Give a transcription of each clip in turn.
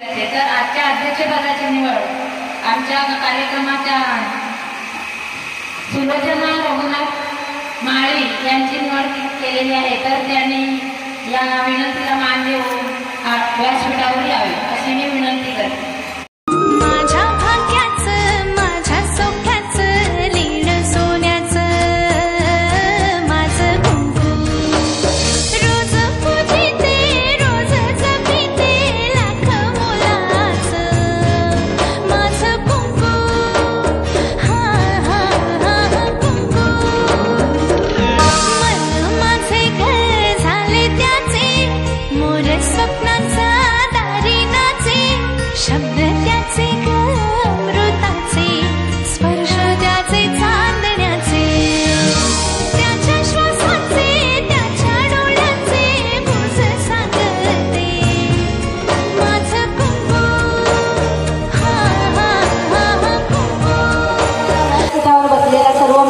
तर आजच्या अध्यक्षपदाची निवड आमच्या कार्यक्रमाच्या सुलोचना रघुनाथ माळी यांची निवड केलेली आहे. तर त्यांनी या विनंतीला मान देऊन व्यासपीठावर यावे अशी मी विनंती करते.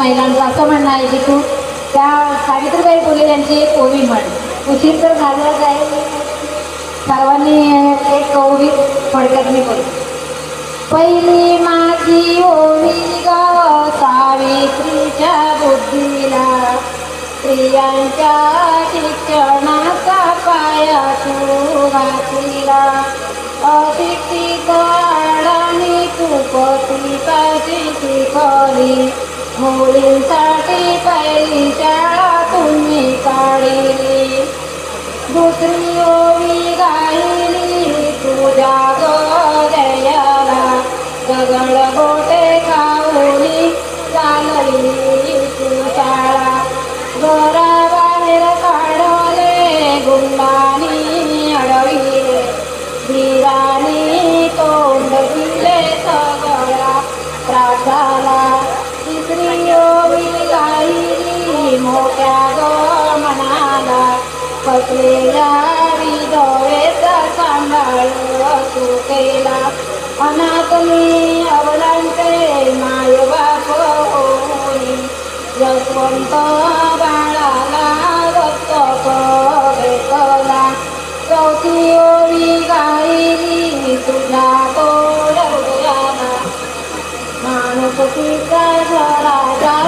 महिलांचं असं म्हणणं आहे की तू त्या सावित्रीबाई फुले यांची एक ओवी म्हण. उशीर तर झालाच आहे. सर्वांनी एक ओवी फडक्यात मी करू. पहिली माझी ओवी ग सावित्रीच्या बुद्धीला स्त्रियांच्या शिक्षणाचा पाया तू घातला अशिक्षित अडाणी तू पतीपाशी शिकवली मुलींसाठी पहिली शाळा तुम्ही काढली दुसरी ओवी गायली तुझ्या गोदयाला गगड गोटे खाऊनी चालली तू शाळा घराबाहेर काढले गुंडा मोठ्या ग मनाला कसलेल्या विधवेचा सांभाळ तू केला. अनाथनी अवलांटे माय बाप होई. यशवंत बाळाला दत्तक भेटला चौथी ओळी गायली तुझ्या तोड हृदयाला माणुसकीचा झरा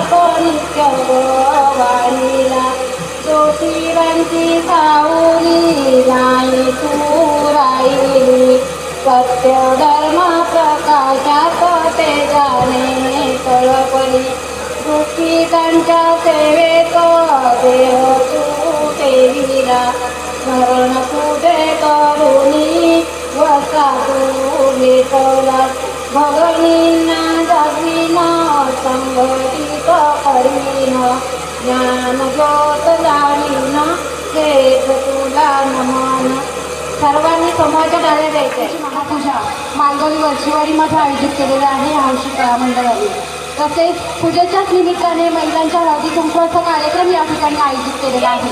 जातो नित्य वाढीला ज्योतिरांची सावली नाही तू राहिली सत्य धर्म प्रकाशात ते जाणे तळपली दुःखी त्यांच्या सेवेत देह तू ठेविला स्मरण तुझे करुणी वसा तू भेटला भगवीना जागवीन संघटित करीन ज्ञान ज्योत जाणीन हेच तुला नमन सर्वांनी समोरच्या डाळ्या द्यायच्या महापूजा मालगावी वर्षीवाडी मध्ये आयोजित केलेला आहे हौशी कळा मंडळाने तसेच पूजेच्याच निमित्ताने महिलांच्या हळदी कुंकवाचा कार्यक्रम या ठिकाणी आयोजित केलेला आहे.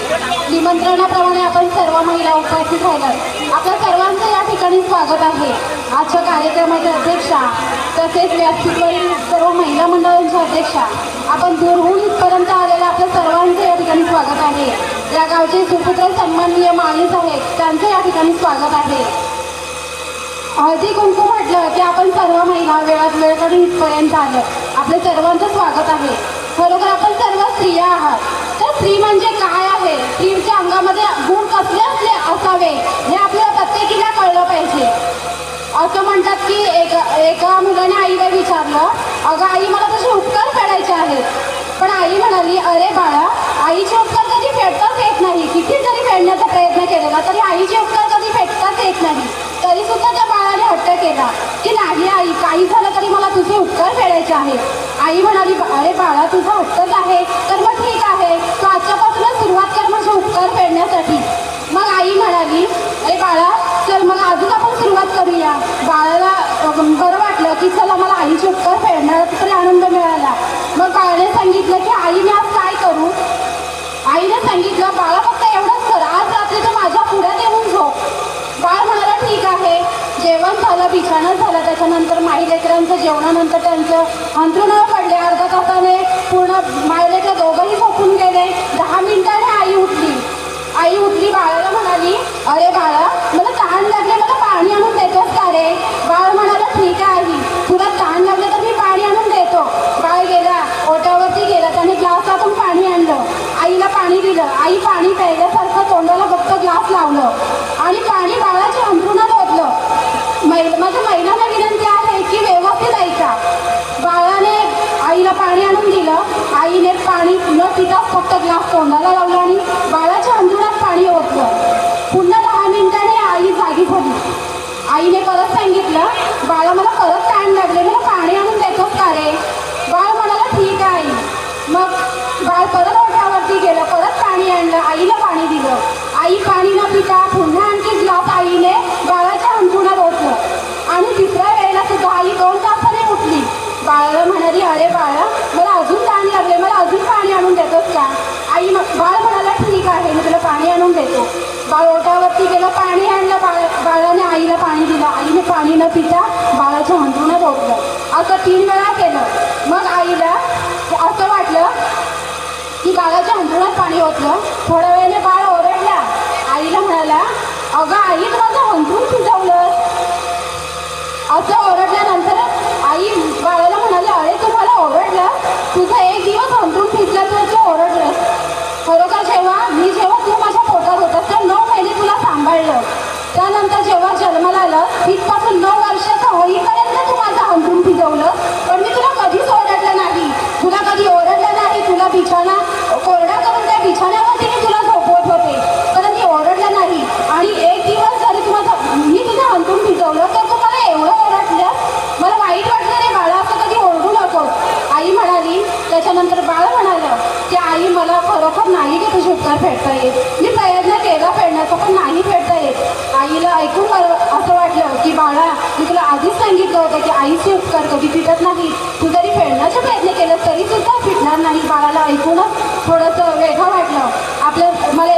निमंत्रणाप्रमाणे आपण सर्व महिला उपस्थित राहिलं आपल्या सर्वांचं या ठिकाणी स्वागत आहे. आजच्या कार्यक्रमाच्या अध्यक्षा तसेच व्यासपीठवरील सर्व महिला मंडळांच्या अध्यक्षा आपण दूरहून इथपर्यंत आलेल्या आपल्या सर्वांचं या ठिकाणी स्वागत आहे. या गावचे सुपुत्र सन्माननीय माणूस आहेत त्यांचं या ठिकाणी स्वागत आहे. हळदी कुंकू म्हटलं की आपण सर्व महिला वेळात वेळ काढून इथपर्यंत आलं. आपलं सर्वांचं स्वागत आहे. खरोखर आपण सर्व स्त्रिया आहात. तर स्त्री म्हणजे काय आहे? स्त्रीच्या अंगामध्ये गुण कसले असले असावे हे आपल्याला प्रत्येकीला कळलं पाहिजे. असं म्हणतात की एका एका मुलाने आईला विचारलं अगं आई मला तसे उपकार फेडायचे आहेत. पण आई म्हणाली अरे बाळा आईचे उपकार कधी फेडताच येत नाही. किती जरी फेडण्याचा प्रयत्न केलेला तरी आईचे उपकार कधी फेडताच येत नाही. तरी सुद्धा त्या हट्ट केला की नाही आई काही झालं तरी मला तुझे उपकार फेडायचे आहेत आई म्हणाली अरे बाळा तुझा हट्टच आहे. तर मग ठीक आहे. तू आजच्यापासूनच सुरुवात कर माझे उपकार फेडण्यासाठी मग आई म्हणाली अरे बाळा चल मग अजून आपण सुरुवात करूया. बाळाला बरं वाटलं की चला मला आईचे उपकार फेडणार तरी आनंद मिळाला. मग बाळाने सांगितलं की आई मी आज काय करू? आईने सांगितलं बाळा फक्त एवढंच कर आज रात्री तू माझ्या पुढ्यात येऊन झोप बाळ म्हणाला ठीक आहे जेवण झालं बिछाणं झालं. त्याच्यानंतर माई लेकरांचं जेवणानंतर त्यांचं अंथरुणावर पडले. अर्धा तासाने पूर्ण माई लेकरं दोघंही झोपून गेले. दहा मिनिटाने आई उठली. आई उठली बाळाला म्हणाली अरे बाळा मला तहान लागले मला पाणी आणून देतोस का माझी महिलांना विनंती आहे की व्यवस्थित ऐका बाळाने आईला पाणी आणून दिलं आईने पाणी न पिताच फक्त ग्लास तोंडाला लावला आणि बाळाच्या अंजुरात पाणी ओतलं. पुन्हा दहा मिनिटांनी आई जागी झाली आईने परत सांगितलं बाळा मला परत ताण लागले मला पाणी आणून देतोच का रे? बाळ म्हणाला ठीक आहे. आई मग बाळ परत ओठावरती गेलं परत पाणी आणलं आईला पाणी दिलं. आई पाणी न पिता पुन्हा आणखी ग्लास आईने बाळाच्या अंथरुणात ओतलं. आणि तिसऱ्या वेळेला सुद्धा आई दोन तासाने उठली. बाळाला म्हणाली अरे बाळा मला अजून ताण लागले मला अजून पाणी आणून देतोस का आई म- बाळ म्हणाला ठीक आहे मी तुला पाणी आणून देतो बाळ ओटावरती गेलं पाणी आणलं बाळ बाळाने आईला पाणी दिलं आईने तिच्या बाळाच्या अंथरुणात ओतलं असं तीन वेळा केलं. मग आईला असं वाटलं की बाळाच्या अंथरुणात पाणी ओतलं. थोड्या वेळाने बाळ ओरडला. आईला म्हणाला अगं आई माझं अंथरूण शिजवलं असं ओरडल्यानंतर आई बाळाला जन्माला आलं तिथपासून नऊ वर्षाचं होईपर्यंत सांगितलं होतं की आईचे उपकार कधी फिटत नाही. तू जरी फेडण्याचा प्रयत्न केलास तरी सुद्धा फिटणार नाही. बाळाला ऐकूनच थोडंसं वेगळं वाटलं. आपलं मला